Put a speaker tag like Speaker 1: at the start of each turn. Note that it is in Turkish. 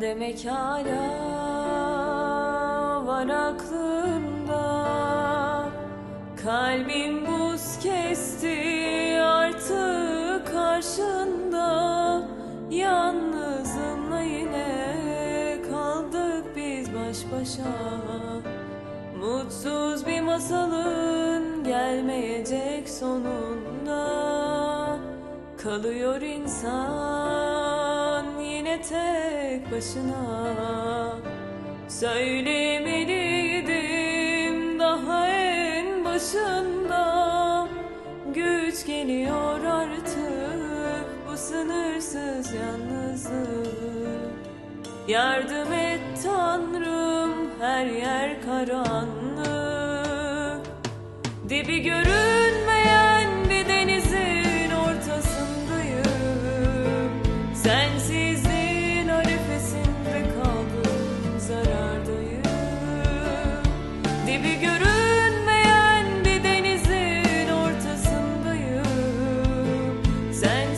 Speaker 1: Demek hala var aklımda. Kalbim buz kesti artık karşında. Yalnızımla yine kaldık biz baş başa. Mutsuz bir masalın gelmeyecek sonunda. Kalıyor insan tek başına. Söylemeliydim daha en başında. Güç geliyor artık bu sınırsız yalnızlık. Yardım et Tanrım her yer karanlık. Dibi görünmeyen Sang